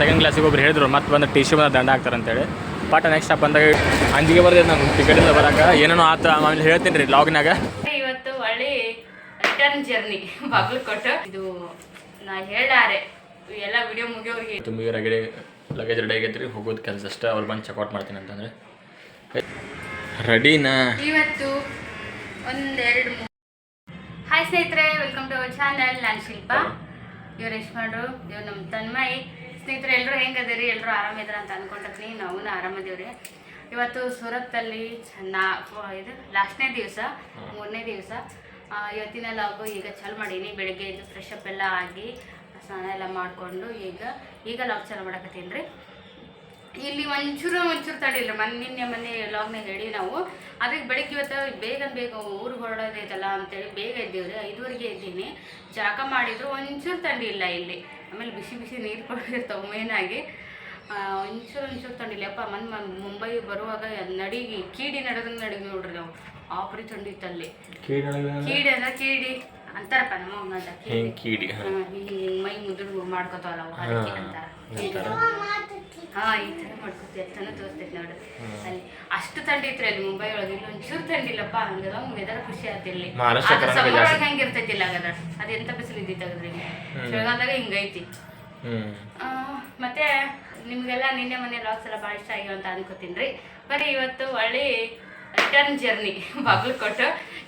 Second ಕ್ಲಾಸಿಗೆ ಒಬ್ರು ಹೇಳಿದ್ರು ಮತ್ತೆ ಬಂದು ಟಿ ಸಿ ಬಂದು ದಂಡ ಹಾಕ್ತಾರೆ ಅಂತೇಳಿ. ಬಟ್ ನೆಕ್ಸ್ಟ್ ಬಂದಾಗ ಅಂಜಿಗೆ ಬರ್ದಿದ್ದು ನಾನು ಟಿಕೆಟಿಂದ ಬರೋಕೆ. ಏನೇನೋ ಆತ ಆಮೇಲೆ ಹೇಳ್ತೀನಿ ರೀ ಲಾಗ್ನಾಗ ಇವತ್ತು ಒಳ್ಳೆ ರಿಟರ್ನ್ ಜರ್ನಿ ಬಾಗಲಕೋಟೆ. ಇದು ನಾ ಹೇಳಾರೆ ಎಲ್ಲ ವಿಡಿಯೋ ಮುಗಿಯೋರಿಗೆ ತುಂಬ ರಗಡೆ ಲಗೇಜ್ ರೆಡಿ ಆಗೈತೆ ರೀ ಹೋಗೋದು ಕೆಲಸ ಅಷ್ಟೇ. ಅವ್ರು ಬಂದು ಚೆಕ್ಔಟ್ ಮಾಡ್ತೀನಿ ಅಂತಂದ್ರೆ. ರೆಡಿನಾ ಇವತ್ತು ಒಂದೆರಡು ಹಾಯ್ ಸ್ನೇಹಿತರೆ ವೆಲ್ಕಮ್ ಟು ಅವರ್ ಚಾನಲ್ ನಾನು ಶಿಲ್ಪ. ಇವ್ರು ಯಶ್ಮಾಡ್ರು ಇವ್ರು ನಮ್ಮ ತನ್ಮಯ್. ಸ್ನೇಹಿತರೆ ಎಲ್ಲರೂ ಹೆಂಗದಿರಿ? ಎಲ್ಲರೂ ಆರಾಮಿದ್ರ ಅಂತ ಅನ್ಕೊಂಡಿರ್ತೀನಿ ನಾವು ಆರಾಮದೇವ್ರಿ. ಇವತ್ತು ಸೂರತ್ತಲ್ಲಿ ನಾ ಇದು ಲಾಸ್ಟ್ನೇ ದಿವಸ, ಮೂರನೇ ದಿವಸ. ಇವತ್ತಿನ ಲಾಗು ಈಗ ಚಾಲು ಮಾಡೀನಿ. ಬೆಳಗ್ಗೆ ಇದು ಫ್ರೆಶ್ ಅಪ್ ಎಲ್ಲ ಆಗಿ, ಸ್ನಾನ ಎಲ್ಲ ಮಾಡಿಕೊಂಡು ಈಗ ಈಗ ಲಾಗ್ ಚಾಲು ಮಾಡಕತ್ತೀನಿ ರೀ ಇಲ್ಲಿ ಒಂಚೂರು ಒಂಚೂರು ತಡಿಲ್ಲ ಮೊನ್ನೆ ನಿನ್ನೆ ಮೊನ್ನೆ ಲಾಗ್ನಾಗ ಹೇಳಿ ನಾವು. ಅದಕ್ಕೆ ಬೆಳಗ್ಗೆ ಇವತ್ತು ಬೇಗ ಬೇಗ ಊರು ಹೊರಡೋದೈತಲ್ಲ ಅಂತೇಳಿ ಬೇಗ ಇದ್ದೀವಿ ರೀ ಐದುವರೆಗೆ ಇದ್ದೀನಿ ಜಾಗ ಮಾಡಿದ್ರು ಒಂಚೂರು ತಂಡಿಲ್ಲ ಇಲ್ಲಿ. ಆಮೇಲೆ ಬಿಸಿ ಬಿಸಿ ನೀರು ಕೊಡಿರ್ತಾವೆ ಮೇನಾಗಿ ಒಂಚೂರು ಒಂಚೂರು ತಂಡಿಲ್ಲ ಯಪ್ಪ ಮನ್ ಮುಂಬೈ ಬರುವಾಗ ನಡಿಗೆ ಕೀಡಿ ನಡೆದಂಗೆ ನಡಿಗೆ ನೋಡ್ರಿ ನಾವು. ಆಪ್ರಿ ತಂಡಿತ್ತಲ್ಲಿ ಕೀಡಿ ಅಂದ್ರೆ ಕೀಡಿ. ಅಂತಾರಪ್ಪ ನಮ್ಮ ಕೀಡಿ ಹಿಂಗೆ ಕೀಡಿ ಮೈ ಮುದುಡು ಮಾಡ್ಕೋತಾವಲ್ಲ ಅವು ಅದಕ್ಕೆ ಅಂತಾರ. ಹಾ ಈ ತರ ಮಾಡ್ಕೊತೀವಿ ಚೆನ್ನಾಗಿ ತೋರಿಸ್ತೈತೆ ನೋಡ್ರಿ ಅಲ್ಲಿ ಅಷ್ಟು ಥಂಡಿ ಐತ್ರಿ ಅಲ್ಲಿ ಮುಂಬೈ ಒಳಗೆ ಇಲ್ಲಿ ಒಂಚೂರು ತಂಡಿಲ್ಲಪ್ಪ ಹಂಗದ ವೆದರ್ ಖುಷಿ ಇಲ್ಲಿ ಜಾಸ್ತಿ. ಒಳಗೆ ಹಂಗೆ ಇರ್ತೈತಿಲ್ಲ ಆಗದ ಅದು ಎಂತ ಬಿಸಿಲು ಇದ್ದಿತ್ತು ಅದ್ರಿ ಚಳಿಗಾಲದಾಗ ಹಿಂಗೈತಿ ಮತ್ತೆ ನಿಮಗೆಲ್ಲ ನಿನ್ನೆ ಮನೆ ಲಾಗ್ಸ್ ಎಲ್ಲ ಭಾಳ ಇಷ್ಟ ಆಗ್ಯಾವ ಅಂತ ಅನ್ಕೋತೀನಿ ರೀ. ಬರೀ ಇವತ್ತು ಒಳ್ಳೆ ರಿಟರ್ನ್ ಜರ್ನಿ ಬಾಗಲಕೋಟೆ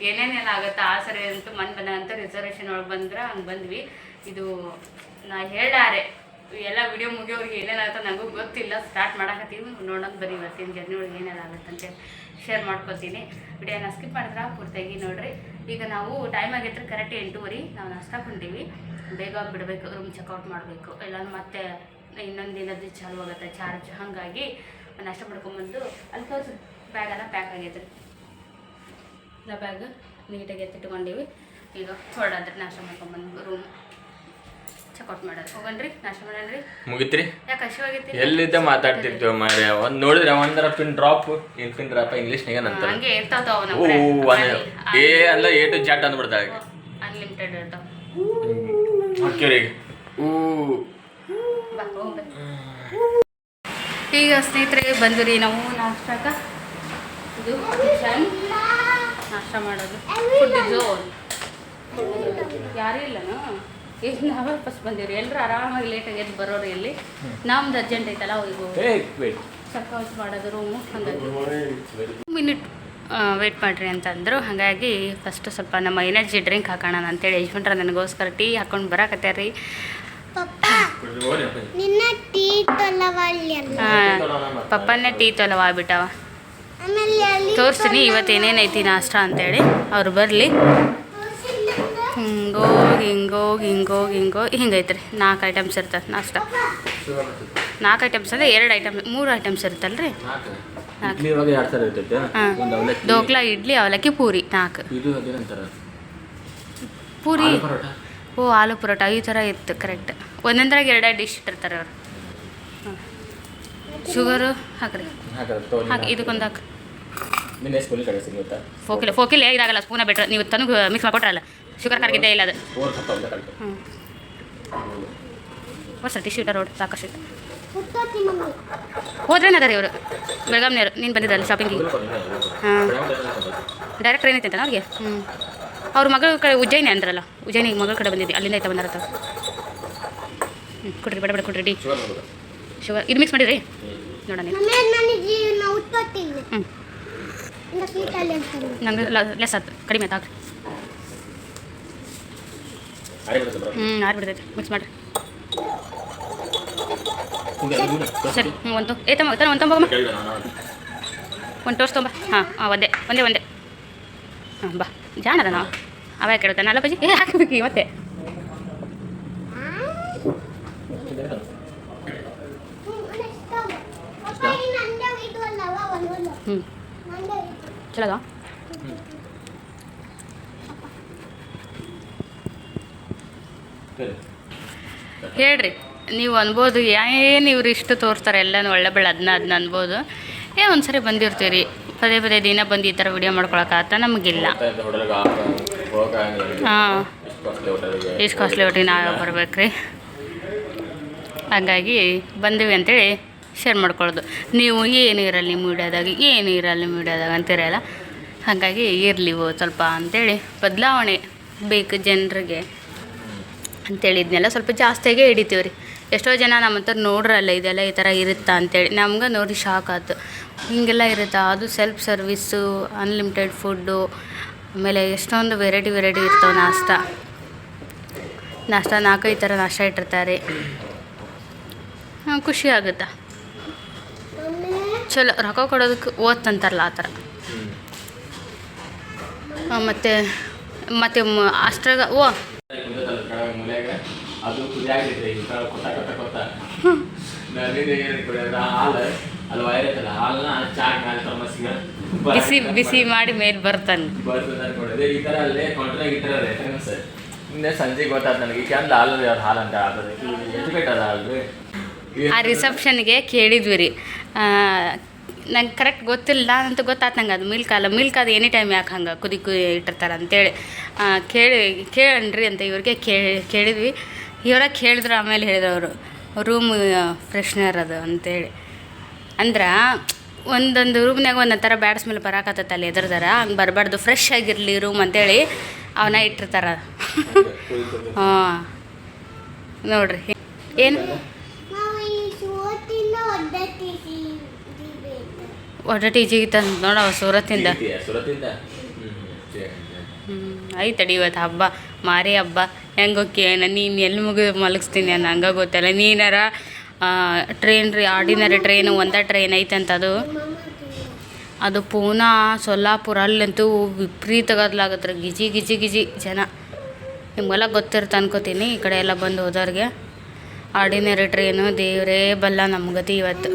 ಏನೇನೆಲ್ಲ ಆಗುತ್ತೆ, ಆ ಸರಿ ಅಂತೂ ಮನ್ ಬಂದಂತ ರಿಸರ್ವೇಷನ್ ಒಳಗೆ ಬಂದ್ರೆ ಹಂಗೆ ಬಂದ್ವಿ. ಇದು ನಾ ಹೇಳಾರೆ ಎಲ್ಲ ವಿಡಿಯೋ ಮುಗಿಯೋರಿಗೆ ಏನೇನಾಗುತ್ತೆ ನನಗೂ ಗೊತ್ತಿಲ್ಲ ಸ್ಟಾರ್ಟ್ ಮಾಡಕತ್ತೀವಿ ನೋಡೋಣ ಬರೀ ಇವತ್ತಿನ ಜರ್ನಿ ಒಳಗೆ ಆಗುತ್ತೆ ಅಂತ ಶೇರ್ ಮಾಡ್ಕೊತೀನಿ. ವಿಡಿಯೋನ ಸ್ಕಿಪ್ ಮಾಡಿದ್ರೆ ಪೂರ್ತಿಯಾಗಿ ನೋಡ್ರಿ. ಈಗ ನಾವು ಟೈಮ್ ಆಗಿದ್ರೆ ಕರೆಕ್ಟ್ ಎಂಟೂವರೆ, ನಾವು ನಾಷ್ಟ ಕೊಂಡೀವಿ ಬೇಗ ಬಿಡಬೇಕು ರೂಮ್ ಚೆಕ್ಔಟ್ ಮಾಡಬೇಕು. ಇಲ್ಲಾಂದ್ರೆ ಮತ್ತೆ ಇನ್ನೊಂದು ದಿನದ್ದು ಚಾಲು ಆಗುತ್ತೆ ಚಾರ್ಜ್ ಹಾಗಾಗಿ ನಾಷ್ಟ ಮಾಡ್ಕೊಂಬಂದು ಅಲ್ಲಿ ತೋರಿಸಿ ಬ್ಯಾಗ್ ಎಲ್ಲ ಪ್ಯಾಕ್ ಆಗೈತೆ ರೀ ಇಲ್ಲ ಬ್ಯಾಗ್ ನೀಟಾಗಿ ಎತ್ತಿಟ್ಕೊಂಡಿವಿ ಈಗ ಹೊರಡಾದ್ರೆ ನಾಷ್ಟ ಮಾಡ್ಕೊಂಡ್ಬಂದು ರೂಮ್ ಚೆಕ್ಔಟ್ ಮಾಡೋದು. ಹೋಗನ್ರಿ ನಾಷ್ಟ ಮಾಡೋಣ್ರಿ ಮುಗಿತ್ರಿ? ಯಾಕೆ ಹಸಿವಾಗೈತಿ ಎಲ್ಲಿದ್ದ ಮಾತಾಡ್ತಿರ್ತೀವಿ ಮಾರ್ಯ ಒಂದು ನೋಡಿದ್ರೆ ಒಂದರ pin drop in pin drop ಇಂಗ್ಲೀಷ್ನಾಗ ಏನಂತಾರೆ ಹಂಗೆ ಇರ್ತಾವ ಏ ಅಲ್ಲ ಏಟು ಟು ಜಾಟ್ ಅಂದ್ಬಿಡ್ತಾಳೆ ಅನ್ಲಿಮಿಟೆಡ್ ಇರ್ತಾವ. ಹಾಕ್ಯವ್ರಿ ಈಗ ಊ. ಈಗ ಸ್ನೇಹಿತರೆ ಬಂದ್ರಿ ನಾವು ನಾಷ್ಟಾಕ ಇದು ಕಿಚನ್ ನಾಷ್ಟ ಮಾಡೋದು. ಫುಡ್ ಜೋನ್ ಯಾರೂ ಇಲ್ಲನು? ಈಗ ನಾವೇ ಫಸ್ಟ್ ಬಂದೀವ್ರಿ. ಎಲ್ಲರೂ ಆರಾಮಾಗಿ ಲೇಟಾಗಿ ಎದ್ದು ಬರೋರು ಇಲ್ಲಿ. ನಮ್ದು ಅರ್ಜೆಂಟ್ ಐತಲ್ಲ ವೇಟ್ ಚೆಕ್ಔಟ್ ಮಾಡೋದು ರೂಮು ಹಾಗಾಗಿ. ಮಿನಿಟ್ ವೇಟ್ ಮಾಡಿರಿ ಅಂತಂದರು. ಹಾಗಾಗಿ ಫಸ್ಟ್ ಸ್ವಲ್ಪ ನಮ್ಮ ಎನರ್ಜಿ ಡ್ರಿಂಕ್ ಹಾಕೋಣ ಅಂತೇಳಿ. ಯಜಮಾನ್ರ ನನಗೋಸ್ಕರ ಟೀ ಹಾಕೊಂಡು ಬರಾಕತ್ಯಾರ ನಿನ್ನ ಟೀ ತೊಲವಳ್ಳಿ ಅಲ್ಲ ಪಪ್ಪನೇ ಟೀ ತೊಲವ ಆಗ್ಬಿಟ್ಟವ ತೋರಿಸ್ತೀನಿ ಇವತ್ತು ಏನೇನೈತಿ ನಾಷ್ಟ ಅಂತೇಳಿ. ಅವ್ರು ಬರಲಿ. ಹಿಂಗೋಗಿ ಹಿಂಗೋಗಿ ಹಿಂಗೋಗಿ ಹಿಂಗೋಗಿ ಹಿಂಗೈತೆ ರೀ ನಾಲ್ಕು ಐಟಮ್ಸ್ ಇರ್ತದೆ ನಾಷ್ಟ. ನಾಲ್ಕು ಐಟಮ್ಸ್ ಅಂದರೆ ಎರಡು ಐಟಮ್ ಮೂರು ಐಟಮ್ಸ್ ಇರ್ತಲ್ಲ ರೀ ಹಾಂ. ಒಂದು ಅವಲಕ್ಕಿ. ಡೋಕ್ಲಾ ಇಡ್ಲಿ ಅವಲಕ್ಕಿ ಪೂರಿ ನಾಲ್ಕು. ಪೂರಿ. ಓ ಆಲೂ ಪರೋಟ ಈ ಥರ ಇತ್ತು ಕರೆಕ್ಟ್ ಒಂದೊಂದ್ರಾಗ ಎರಡು ಡಿಶ್ ಇಟ್ಟಿರ್ತಾರೆ ಅವರು. ಶುಗರು ಹಾಕ್ರಿ. ಹಾಕಿ ಇದಕ್ಕೊಂದು ಹಾಕಿ. ನಿನ್ನೆ ಸ್ಕೂಲಿಗೆ ಕಳಿಸಿ ಗೊತ್ತಾ? ಫೋಕಿಲ್ಲ ಫೋಕಿಲ್ಲ ಇದಾಗಲ್ಲ ಸ್ಪೂನ ಬೆಟ್ರ ನೀವು ತನಗ ಮಿಕ್ಸ್ ಮಾಡಿಕೊಟ್ರಲ್ಲ? ಶುಗರ್ ಕರ್ಗಿದ್ದೆ ಇಲ್ಲ ಅದು. ಓರ್ ಹತ್ತೊಂದು ಕಳಿಸಿ ಹ್ಞೂ ವರ್ಷ ಟಿಶ್ಯೂ ಇಟ್ಟ ರೋಡ್ ಸಾಕಷ್ಟು ಹೋದ್ರೇನ ಹೋದ್ರೇನದಾರ ಇವರು? ಬೆಳಗಾಂನವ್ರು ನೀನು ಬಂದಿದ್ದಲ್ಲ ಶಾಪಿಂಗಿಗೆ ಹಾಂ ಡೈರೆಕ್ಟ್ ಟ್ರೈನ್ ಐತೆ ಅವ್ರಿಗೆ? ಹ್ಞೂ ಅವ್ರ ಮಗಳ ಕಡೆ ಉಜ್ಜಯಿನಿ ಅಂದ್ರಲ್ಲ ಉಜ್ಜಯಿನಿ ಮಗಳ ಕಡೆ ಬಂದಿದ್ದೆ ಅಲ್ಲಿಂದ ಐತೆ ಬಂದಾರತ್ತ ಹ್ಞೂ ಕೊಡ್ರಿ ಬೇಡ ಬೇಡ ಕೊಡ್ರಿ ಡಿ. ಶುಗರ್ ಇದು ಮಿಕ್ಸ್ ಮಾಡಿರಿ ನೋಡೋಣ ಹ್ಞೂ ನಂಗೆ ಲೆಸ್ ಆಯ್ತು ಕಡಿಮೆ ಆಯ್ತು ಹಾಕ್ರಿ ಹ್ಞೂ ಆರು ಬಿಡ್ತೈತೆ. ಮಿಕ್ಸ್ ಮಾಡಿರಿ. ಸರಿ ಹ್ಞೂ ಒಂದು ಏ, ತಮ್ಮ ತಾನೆ ಒಂದು ತೊಂಬಮ್ಮ ಒಂದು ಟೋಸ್ಟ್ ತೊಂಬ. ಹಾಂ ಹಾಂ ಒಂದೇ ಒಂದೇ ಒಂದೇ. ಹಾಂ, ಬಾ. ಜಾಣದ ನಾವು. ಅವಾಗ ಕೇಳ್ತಾನೆ ಅಲ್ಲ ಬಜ್ಜಿ ಏ, ಹಾಕಬೇಕು ಇವತ್ತೆ. ಹ್ಞೂ ನಂದೇ ಚಲೋ ಅದಾ? ಹೇಳ್ರಿ, ನೀವು ಅನ್ಬೋದು ಏನು ಇವ್ರು ಇಷ್ಟು ತೋರಿಸ್ತಾರೆ ಎಲ್ಲನೂ ಒಳ್ಳೆ ಬೆಳೆ ಅದನ್ನ ಅದನ್ನ ಅನ್ಬೋದು. ಏ, ಒಂದ್ಸರಿ ಬಂದಿರ್ತೀರಿ ಪದೇ ಪದೇ ದಿನ ಬಂದು ಈ ಥರ ವಿಡಿಯೋ ಮಾಡ್ಕೊಳಕ್ಕಾಗತ್ತ ನಮಗಿಲ್ಲ. ಹಾಂ. ಇಷ್ಟು ಕಾಸ್ಟ್ಲಿ ಒಟ್ಟಿಗೆ ನಾವೇ ಬರ್ಬೇಕು ರೀ ಹಾಗಾಗಿ ಬಂದಿವಿ ಅಂತೇಳಿ ಶೇರ್ ಮಾಡ್ಕೊಳ್ಳೋದು. ನೀವು ಏನು ಇರಲಿ ಮೀಡಿಯಾದಾಗ, ಏನು ಇರಲಿ ಮೀಡಿಯಾದಾಗ ಅಂತಿರಲ್ಲ ಹಾಗಾಗಿ ಇರಲಿ ಸ್ವಲ್ಪ ಅಂತೇಳಿ ಬದಲಾವಣೆ ಬೇಕು ಜನರಿಗೆ ಅಂತೇಳಿ ಇದನ್ನೆಲ್ಲ ಸ್ವಲ್ಪ ಜಾಸ್ತಿಯಾಗೇ ಹಿಡಿತೀವಿ ರೀ ಎಷ್ಟೋ ಜನ ನಮ್ಮ ಹತ್ರ ನೋಡ್ರಲ್ಲ ಇದೆಲ್ಲ ಈ ಥರ ಇರುತ್ತಾ ಅಂತೇಳಿ. ನಮ್ಗೆ ನೋಡಿ ಶಾಕ್ ಆಯ್ತು ಹೀಗೆಲ್ಲ ಇರುತ್ತಾ? ಅದು ಸೆಲ್ಫ್ ಸರ್ವಿಸ್ಸು ಅನ್ಲಿಮಿಟೆಡ್ ಫುಡ್ಡು ಆಮೇಲೆ ಎಷ್ಟೊಂದು ವೆರೈಟಿ ವೆರೈಟಿ ಇರ್ತಾವೆ ನಾಷ್ಟ. ನಾಷ್ಟ ನಾಲ್ಕೈದು ಥರ ನಾಷ್ಟ ಇಟ್ಟಿರ್ತಾರೆ. ಖುಷಿ ಆಗುತ್ತಾ? ಚಲೋ ರೊಕ್ಕ ಕೊಡೋದಕ್ಕೆ ಓದ್ತಂತಾರಲ್ಲ ಆ ಥರ. ಮತ್ತು ಮತ್ತು ಅಷ್ಟ್ರಾಗ, ಓ. ಬಿಸಿ ಬಿಸಿ ಮಾಡಿ ಮೇಲೆ ಬರ್ತಾನೆ. ಸಂಜೆ ಗೊತ್ತಾಯ್ತು ನನಗೆ ಹಾಲು ಹಾಲು ಅಂತ ಆಗ್ತದೆ ಎಜುಕೇಟ್ ಅದ ಅಲ್ರಿ ಆ ರಿಸೆಪ್ಷನ್ಗೆ ಕೇಳಿದ್ವಿ ರೀ. ನಂಗೆ ಕರೆಕ್ಟ್ ಗೊತ್ತಿಲ್ಲ ಅಂತ ಗೊತ್ತಾಯ್ತು ನಂಗೆ ಅದು ಮಿಲ್ಕ್ ಅಲ್ಲ. ಮಿಲ್ಕ್ ಅದು ಎನಿ ಟೈಮ್ ಯಾಕೆ ಹಂಗೆ ಕುದಿ ಕುದಿ ಇಟ್ಟಿರ್ತಾರೆ ಅಂತೇಳಿ. ಕೇಳಿ ಕೇಳಣ್ರಿ ಅಂತ ಇವ್ರಿಗೆ ಕೇಳಿ ಕೇಳಿದ್ವಿ. ಇವರ ಕೇಳಿದ್ರು ಆಮೇಲೆ ಹೇಳಿದವರು ರೂಮ್ ಫ್ರೆಶ್ನರ್ ಅದು ಅಂತೇಳಿ. ಅಂದ್ರೆ ಒಂದೊಂದು ರೂಮ್ನಾಗ ಒಂದೊಂದು ಥರ ಬ್ಯಾಡ್ ಸ್ಮೆಲ್ ಬರಾಕತ್ತಲ್ಲ ಎದುರ್ದಾರ ಹಂಗೆ ಬರಬಾರ್ದು ಫ್ರೆಶ್ ಆಗಿರಲಿ ರೂಮ್ ಅಂತೇಳಿ ಅವನ್ನ ಇಟ್ಟಿರ್ತಾರ. ಹಾಂ. ನೋಡ್ರಿ. ಏನು ನಾವು ಈ ಸೋತಿಂದ ಒಡ್ಡಟ್ಟಿಸಿ ಒಟ್ಟ ಟೀಚಿಗೆ ತಂದು ನೋಡವ ಸೂರತ್ತಿಂದ ಐತಡಿ ಇವತ್ತು ಹಬ್ಬ ಮಾರಿ ಹಬ್ಬ. ಹೆಂಗೆ ಹೋಗ್ಯೇನ ನೀನು ಎಲ್ಲಿ ಮುಗಿದು ಮಲಗಿಸ್ತೀನಿ ಅನ್ನೋ ಹಂಗ ಗೊತ್ತಲ್ಲ. ನೀನಾರ ಟ್ರೈನ್ ರೀ ಆರ್ಡಿನರಿ ಟ್ರೈನ್ ಒಂದೇ ಟ್ರೈನ್ ಐತಂತ ಅದು ಅದು ಪೂನಾ ಸೊಲ್ಲಾಪುರ ಅಲ್ಲಂತೂ ವಿಪರೀತ ಗದ್ದಲಾಗತ್ತೆ ಗಿಜಿ ಗಿಜಿ ಗಿಜಿ ಜನ. ನಿಮ್ಗೆಲ್ಲ ಗೊತ್ತಿರುತ್ತೆ ಅನ್ಕೋತೀನಿ ಈ ಕಡೆ ಎಲ್ಲ ಬಂದು ಹೋದವ್ರಿಗೆ ಆರ್ಡಿನರಿ ಟ್ರೈನು ದೇವರೇ ಬಲ್ಲ ನಮ್ಮ ಗತಿ ಇವತ್ತು.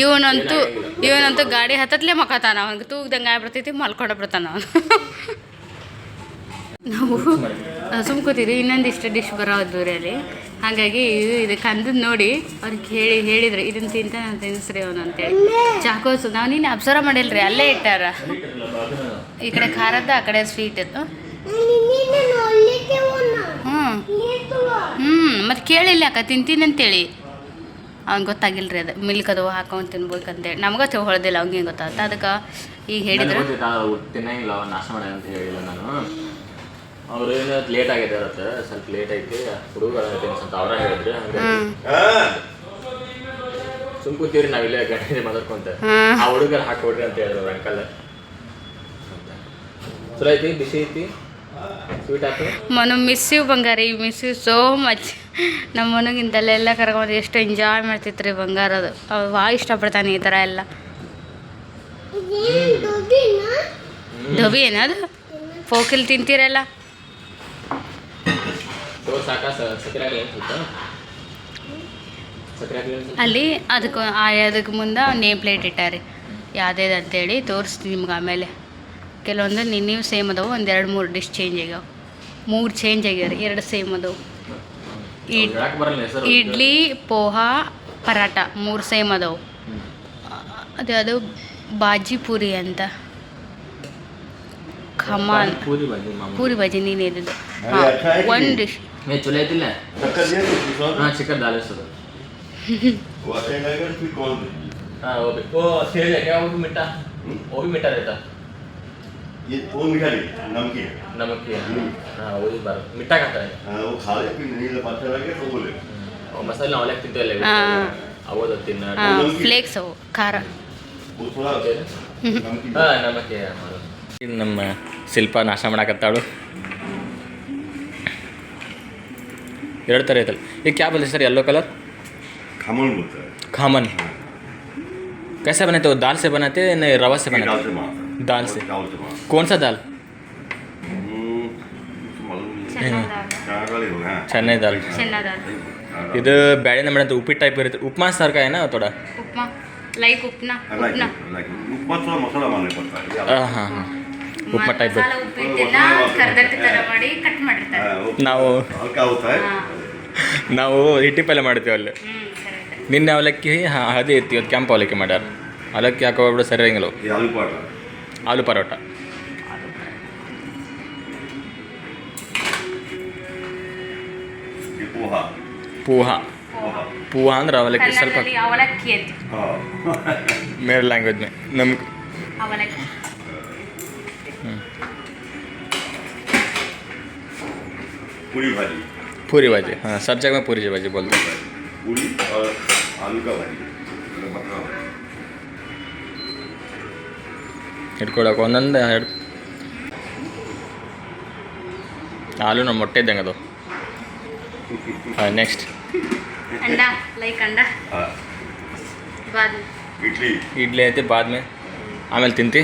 ಇವನಂತೂ ಇವನಂತೂ ಗಾಡಿ ಹತ್ತತ್ಲೆ ಮಕ್ಕತಾನ ಅವನಿಗೆ ತೂಗ್ದಂಗೆ ಆಗ್ಬಿಡ್ತೈತಿ ಮಲ್ಕೊಂಡ ಬಿಡ್ತಾನ ಅವನು. ನಾವು ಸುಮ್ ಕೂತಿದ್ವಿ ಇನ್ನೊಂದಿಷ್ಟು ಡಿಶ್ ಬರೋ ಅಲ್ಲಿ ಹಾಗಾಗಿ ಇದು ಕಂದದ್ ನೋಡಿ ಅವ್ರಿಗೆ ಹೇಳಿ ಹೇಳಿದ್ರು ಇದನ್ನ ತಿಂತ ನಾನು ತಿನ್ಸ್ರಿ ಅವನು ಅಂತೇಳಿ. ಚಾಕೋಸು ನಾವು ನೀನು ಅಬ್ಸರ್ವ್ ಮಾಡಿಲ್ರಿ ಅಲ್ಲೇ ಇಟ್ಟಾರ. ಈ ಕಡೆ ಖಾರದ ಆ ಕಡೆ ಸ್ವೀಟ್ ಇತ್ತು. ಹ್ಞೂ ಹ್ಞೂ ಮತ್ತು ಕೇಳಿಲ್ಲ ಅಕ್ಕ ತಿಂತೀನಿ ಅಂತೇಳಿ. ಅವ್ನಿಗೆ ಗೊತ್ತಾಗಿಲ್ರಿ ಅದು. ಮಿಲ್ಕ್ ಅದು ಹಾಕೊಂಡು ತಿನ್ಬೇಕಂತೇಳಿ ನಮ್ಗೆ ತಿಳ್ಕೊಳ್ಳೋದಿಲ್ಲ ಅವ್ನಿಗೆ ಗೊತ್ತಾಗುತ್ತೆ. ಅದಕ್ಕೆ ಈಗ ಹೇಳಿದ್ರು. ತಿನ್ನಂಗಿಲ್ಲ ಅವ್ನು ನಾಶ ಮಾಡ ಅಂತ ಹೇಳಿಲ್ಲ ನಾನು. ಅವ್ರು ಏನು ಲೇಟ್ ಆಗಿದೆ ಇರುತ್ತೆ ಸ್ವಲ್ಪ ಲೇಟ್ ಐತಿ ಹುಡುಗ ತಿನ್ಸಂತ ಅವ್ರ ಹೇಳಿದ್ರು ಸುಮ್ ಕೂತೀವ್ರಿ ನಾವಿಲ್ಲೇ ಗಂಟೆ ಮಾತಾಡ್ಕೊಂತ ಆ ಹುಡುಗರು ಹಾಕೊಡ್ರಿ ಅಂತ ಹೇಳಿದ್ರು ಅಂಕಲ್ ಚಲೋ ಐತಿ ಬಿಸಿ ಐತಿ. ಸ್ವೀಟ್ ಹಾಕು ಮನು ಮಿಸ್ ಯು ಬಂಗಾರಿ ಮಿಸ್ ಯು ಸೋ ಮಚ್ ನಮ್ಮ ಎಲ್ಲ ಕರ್ಕೊಂಡು ಎಷ್ಟು ಎಂಜಾಯ್ ಮಾಡ್ತಿತ್ತು ರೀ ಬಂಗಾರದು ಅವ್ರು ಭಾಳ ಇಷ್ಟಪಡ್ತಾನೆ ಈ ಥರ ಎಲ್ಲ. ದೊಬಿ ಏನದು ಪೋಕಿಲ್ ತಿಂತೀರಲ್ಲ? ಅಲ್ಲಿ ಅದಕ್ಕೆ ಆ ಅದಕ್ಕೆ ಮುಂದೆ ನೇಮ್ ಪ್ಲೇಟ್ ಇಟ್ಟಾರೆ. ಯಾವ್ದೇದು ಅಂತೇಳಿ ತೋರಿಸ್ತೀನಿ ನಿಮ್ಗೆ ಆಮೇಲೆ. ಕೆಲವೊಂದು ನೀವು ಸೇಮ್ ಅದಾವೆ ಒಂದು ಎರಡು ಮೂರು ಡಿಶ್ ಚೇಂಜ್ ಆಗ್ಯಾವ. ಮೂರು ಚೇಂಜ್ ಆಗ್ಯಾರ ಎರಡು ಸೇಮ್ ಅದಾವು. ಇಡ್ಲಿ ಪೋಹಾ ಪರಾಟ ಮೂರು ಸೇಮ್ ಅದಾವು. ಅದೇ ಅದು ಬಾಜಿ ಪೂರಿ ಅಂತ. ಖಮಾನ್ ಪೂರಿ ಬಾಜಿ ನೀನು ಇದ್ದದ್ದು ಹಾಂ ಒನ್ ಡಿಶ್ ಚಲೋ ಐತಿಲ್ಲ? ಹಾಂ ಚಿಕನ್ ದಾಲ್ ಹೆಸರು. ಹಾಂ ಓಕೆ. ಓ वो तेज है क्या वो भी मीठा वो भी मीठा रहता ये वो मीठा नहीं नमकीन है नमक की हाँ वो भी बार मीठा खाता है हाँ, वो खा ले फिर नहीं पाता रहेगा तो बोले वो मसाला ಅವಲಕ್ಕಿ ತಿಂತೀವಲ್ಲ ಹಾಂ ಅwodo ತಿನ್ನ ಹಾಂ ಫ್ಲೇಕ್ಸ್ ಅವು ಖಾರ वो थोड़ा नमकीन ಹಾಂ ನಮಕ್ಕೆ ನಮ್ಮ ಶಿಲ್ಪ ನಾಶ ಮಾಡಕತ್ತಾಳು ಎರಡು ಥರ ಐತಲ್ಲ ಈಗ ಕ್ಯಾ बोलते सर येलो कलर खमन बोलता है खामन कैसे बनाते हो दाल से बनाते हैं नहीं रवा से ये दाल बनाते से हैं बनाता है दाल से दाल से बनाता कौन सा दाल है हम्म, उसको मालूम नहीं है चना दाल ही होगा हाँ। ಚೆನ್ನೈ ದಾಲ್ ಚೆನ್ನದಾದ चना दाल। ಇದು ಬ್ಯಾಳಿನ ಮಾಡಂತ ಉಪ್ಪಿಟ್ಟು ಟೈಪ್ ಇರುತ್ತೆ ಉಪ್ಮಾ ಸರ್ಕ ಏನ ತೋಡ upma like upma I like upma it, I like it. ऊपर थोड़ा मसाला मारने पड़ता है ये ಹಾಂ ಹಾಂ ಹಾಂ ಉಪ್ಮಾ ಟೈಪ್ ಮಸಾಲ ಉಪ್ಪಿಟ್ಟನ್ನ ಕರ್ದಟ್ಟಿ ಥರ ಮಾಡಿ ಕಟ್ ಮಾಡಿರ್ತಾರೆ हाँ, वो ನಾವು हल्का होता है ಹಾಂ ನಾವು ಹಿಟ್ಟಿ ಪಲ್ಯ ಮಾಡ್ತೀವಿ ಅಲ್ಲಿ ಹ್ಞೂ ಸರಿ ಸರಿ ನಿನ್ನೆ ಅವಲಕ್ಕಿ ಹಾಂ ಹಳದಿ ಇತ್ತು ಇವತ್ತು ಕೆಂಪು ಅವಲಕ್ಕಿ ಮಾಡ್ಯಾರ ಅವಲಕ್ಕಿ ಹಾಕೋಬಿಡು ಸರಿ ಹಂಗಿಲ್ಲ ये आलू पराठा ಆಲೂ ಪರೋಟ हे पोहा ಪೂಹ पोहा ಪೂಹ ಅಂದ್ರೆ ಅವಲಕ್ಕಿ ಸ್ವಲ್ಪ ಕನ್ನಡದಲ್ಲಿ ಅವಲಕ್ಕಿ ಅಂತ हा ಮೇರೆ ಲ್ಯಾಂಗ್ವೇಜ್ ಮೇ ನಮ್ಗೆ ಅವಲಕ್ಕಿ पूरी भाजी पूरी भाजी हाँ सब जगह में पूरी भाजी बोलते हैं पूरी और आलू का भाजी ಇಟ್ಕೊಳಕ್ಕೆ ಒಂದೊಂದು ಎರಡು ಹಾಲು ನಮ್ಮ ಮೊಟ್ಟೆ ಇದ್ದಂಗೆ ಅದು. ನೆಕ್ಸ್ಟ್ ಇಡ್ಲಿ. ಐತಿ ಬಾದ್ಮೆ. ಆಮೇಲೆ ತಿಂತಿ.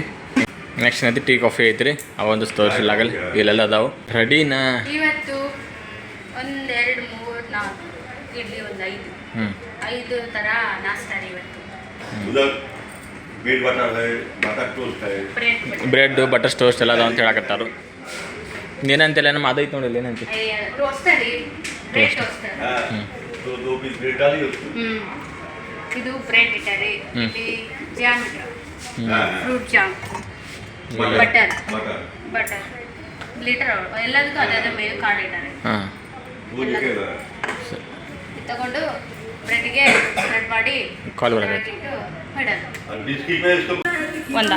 ನೆಕ್ಸ್ಟ್ ಏನೈತಿ ಟೀ ಕಾಫಿ ಐತ್ರಿ. ಅವೊಂದು ತೋರಿಸಿಲ್ಲ ಆಗಲ್ಲ. ಇಲ್ಲೆಲ್ಲ ಅದಾವು. ರೆಡಿನಾ? ಇವತ್ತು ಮೂರು ನಾಲ್ಕು. ಇಡ್ಲಿ ಒಂದು ಐದು. ಹ್ಞೂ ಐದು ಥರ ನಾಷ್ಟ ಇವತ್ತು. Meat butter butter toast bread butter toast ಎಲ್ಲ ಅದ ಅಂತ ಹೇಳಕತ್ತಾರು. ಏನಂತೆಲ್ಲ ನಮ್ಮ ಅದೈತೆ ನೋಡಿ ಏನಂತೆ? ಇದು ಬ್ರೆಡ್ ಇಟ್ಟರೆ ಇಲ್ಲಿ jam fruit jam butter butter litre ಎಲ್ಲದಕ್ಕೂ ಅದೇ ಮೇವು ಕಾರ್ಡ್ ಇದ್ದಾರೆ ತಗೊಂಡು ಬ್ರೆಡ್ಗೆ ಸ್ಪ್ರೆಡ್ ಮಾಡಿ ಕಾಲ್ ಬರಬೇಕು ಒಂದ?